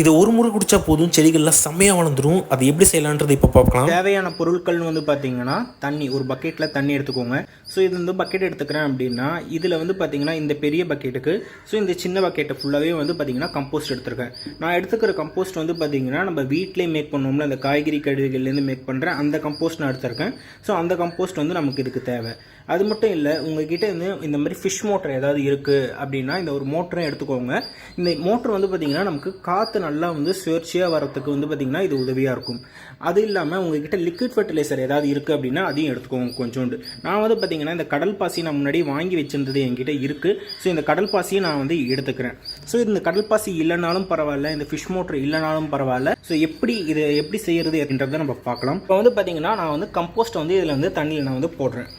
இது ஒரு முறை குடிச்சா போதும் செடிகள்லாம் செம்மையாக வளர்ந்துரும். அது எப்படி செய்யலான்றது இப்போ பார்க்கலாம். தேவையான பொருட்கள்னு வந்து பார்த்தீங்கன்னா தண்ணி ஒரு பக்கெட்டில் தண்ணி எடுத்துக்கோங்க. ஸோ இது வந்து பக்கெட் எடுத்துக்கிறேன் அப்படின்னா இதில் வந்து பார்த்தீங்கன்னா இந்த பெரிய பக்கெட்டுக்கு ஸோ இந்த சின்ன பக்கெட்டை ஃபுல்லாகவே வந்து பார்த்தீங்கன்னா கம்போஸ்ட் எடுத்துருக்கேன். நான் எடுத்துக்கிற கம்போஸ்ட் வந்து பார்த்தீங்கன்னா நம்ம வீட்டிலே மேக் பண்ணோம்ல அந்த காய்கறி கழிவுகள்லேருந்து மேக் பண்ணுறேன் அந்த கம்போஸ்ட் நான் எடுத்திருக்கேன். ஸோ அந்த கம்போஸ்ட் வந்து நமக்கு இதுக்கு தேவை. அது மட்டும் இல்லை உங்ககிட்ட வந்து இந்த மாதிரி ஃபிஷ் மோட்டர் ஏதாவது இருக்குது அப்படின்னா இந்த ஒரு மோட்டரை எடுத்துக்கோங்க. இந்த மோட்டர் வந்து பார்த்தீங்கன்னா நமக்கு காற்று நல்லா வந்து சுழற்சியாக வரத்துக்கு வந்து பார்த்தீங்கன்னா இது உதவியாக இருக்கும். அது இல்லாமல் உங்ககிட்ட லிக்விட் ஃபர்டிலைசர் ஏதாவது இருக்குது அப்படின்னா அதையும் எடுத்துக்கோங்க கொஞ்சோண்டு. நான் வந்து பார்த்திங்கன்னா இந்த கடல் பாசி நான் முன்னாடி வாங்கி வச்சிருந்தது என்கிட்ட இருக்குது ஸோ இந்த கடல் பாசியை நான் வந்து எடுத்துக்கிறேன். ஸோ இந்த கடல் பாசி இல்லைனாலும் பரவாயில்ல இந்த ஃபிஷ் மோட்டர் இல்லைனாலும் பரவாயில்ல. ஸோ எப்படி இதை எப்படி செய்கிறது அப்படின்றத நம்ம பார்க்கலாம். இப்போ வந்து பார்த்திங்கன்னா நான் வந்து கம்போஸ்ட் வந்து இதில் வந்து தண்ணியில் நான் வந்து போடுறேன்.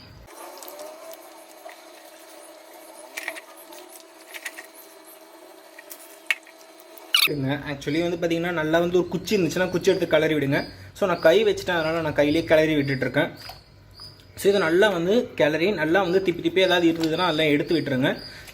விடுங்க ஆக்சுவலி வந்து பார்த்தீங்கன்னா நல்லா வந்து ஒரு குச்சி இருந்துச்சுன்னா குச்சி எடுத்து கிளறி விடுங்க. ஸோ நான் கை வச்சுட்டேன் அதனால் நான் கையிலேயே கிளறி விட்டுட்ருக்கேன் ஸோ இது நல்லா வந்து கிளறி நல்லா வந்து திப்பி திப்பி ஏதாவது இருந்ததுன்னா அதெல்லாம் எடுத்து விட்டுருங்க.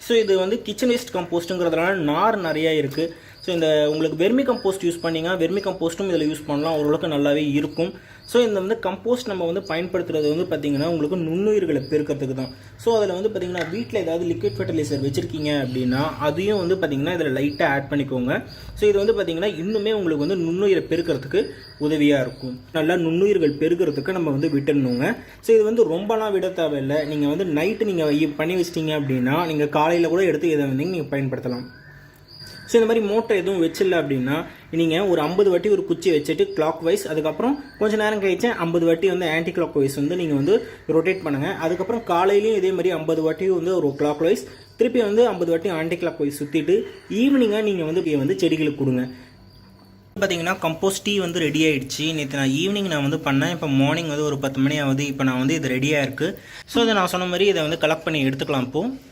ஸோ இது வந்து கிச்சன் வேஸ்ட் கம்போஸ்ட்டுங்கிறதுனால நார் நிறையா இருக்குது ஸோ இந்த உங்களுக்கு வெர்மி கம்போஸ்ட் யூஸ் பண்ணிங்கன்னா வெர்மி கம்போஸ்ட்டும் இதில் யூஸ் பண்ணலாம். ஓரளவுக்கு நல்லாவே இருக்கும். ஸோ இந்த வந்து கம்போஸ்ட் நம்ம வந்து பயன்படுத்துறது வந்து பார்த்திங்கன்னா உங்களுக்கு நுண்ணுயிர்களை பெருக்கிறதுக்கு தான். ஸோ அதில் வந்து பார்த்திங்கன்னா வீட்டில் ஏதாவது லிக்விட் ஃபர்டிலைசர் வச்சுருக்கீங்க அப்படின்னா அதையும் வந்து பார்த்திங்கன்னா இதில் லைட்டாக ஆட் பண்ணிக்கோங்க. ஸோ இது வந்து பார்த்திங்கன்னா இன்னுமே உங்களுக்கு வந்து நுண்ணுயிரை பெருக்கிறதுக்கு உதவியாக இருக்கும். நல்லா நுண்ணுயிர்கள் பெருக்கிறதுக்கு நம்ம வந்து விட்டுடணுங்க. ஸோ இது வந்து ரொம்பலாம் விட தேவையில்லை. நீங்கள் வந்து நைட்டு நீங்கள் பண்ணி வச்சிட்டீங்க அப்படின்னா நீங்கள் காலையில் கூட எடுத்து இதை வந்து நீங்கள் பயன்படுத்தலாம். ஸோ இந்த மாதிரி மோட்டர் எதுவும் வச்சில்ல அப்படின்னா நீங்கள் ஒரு ஐம்பது வாட்டி ஒரு குச்சி வச்சுட்டு கிளாக் வைஸ் அதுக்கப்புறம் கொஞ்சம் நேரம் கழிச்சு ஐம்பது வாட்டி வந்து ஆன்டி கிளாக் வைஸ் வந்து நீங்கள் வந்து ரொட்டேட் பண்ணுங்கள் அதுக்கப்புறம் காலையிலையும் இதே மாதிரி ஐம்பது வாட்டி வந்து ஒரு கிளாக் வைஸ் திருப்பி வந்து ஐம்பது வாட்டி ஆன்டி கிளாக் வைஸ் சுற்றிட்டு ஈவினிங்காக நீங்கள் வந்து இப்போ வந்து செடிகளுக்கு கொடுங்க. பார்த்தீங்கன்னா கம்போஸ்ட் டீ வந்து ரெடி ஆயிடுச்சு. நேற்று நான் ஈவினிங் நான் வந்து பண்ணேன். இப்போ மார்னிங் வந்து ஒரு பத்து மணி ஆகுது. இப்போ நான் வந்து இது ரெடியாக இருக்குது ஸோ இதை நான் சொன்ன மாதிரி இதை வந்து கலெக்ட் பண்ணி எடுத்துக்கலாம். இப்போது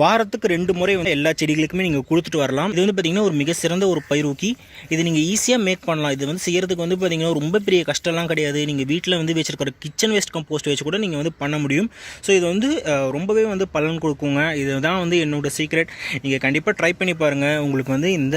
வாரத்துக்கு ரெண்டு முறை வந்து எல்லா செடிகளுக்குமே நீங்கள் கொடுத்துட்டு வரலாம். இது வந்து பார்த்தீங்கன்னா ஒரு மிக சிறந்த ஒரு பயிரூக்கி இது நீங்கள் ஈஸியாக மேக் பண்ணலாம். இது வந்து செய்கிறதுக்கு வந்து பார்த்தீங்கன்னா ரொம்ப பெரிய கஷ்டம்லாம் கிடையாது. நீங்கள் வீட்டில் வந்து வச்சிருக்கிற கிச்சன் வேஸ்ட் கம்போஸ்ட் வச்சு கூட நீங்கள் வந்து பண்ண முடியும். ஸோ இது வந்து ரொம்பவே வந்து பலன் கொடுக்குங்க. இதுதான் வந்து என்னோட சீக்ரெட் நீங்கள் கண்டிப்பாக ட்ரை பண்ணி பாருங்கள் உங்களுக்கு வந்து இந்த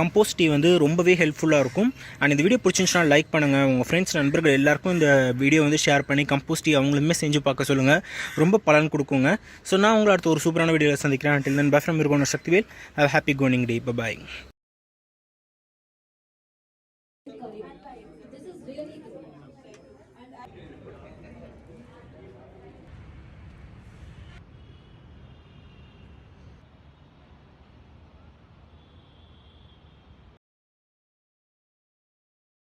கம்போஸ்ட் டீ வந்து ரொம்பவே ஹெல்ப்ஃபுல்லாக இருக்கும். அண்ட் இந்த வீடியோ பிடிச்சிருந்துச்சுன்னா லைக் பண்ணுங்கள் உங்கள் ஃப்ரெண்ட்ஸ் நண்பர்கள் எல்லாருக்கும் இந்த வீடியோ வந்து ஷேர் பண்ணி கம்போஸ்ட் டீ அவங்களுமே செஞ்சு பார்க்க சொல்லுங்கள் ரொம்ப பலன் கொடுக்குங்க. ஸோ நான் உங்களை அடுத்த ஒரு சூப்பரான വീഡിയോകൾ സന്ദിക്കാൻ until then bye from your Gono Shaktivel have a happy going day bye bye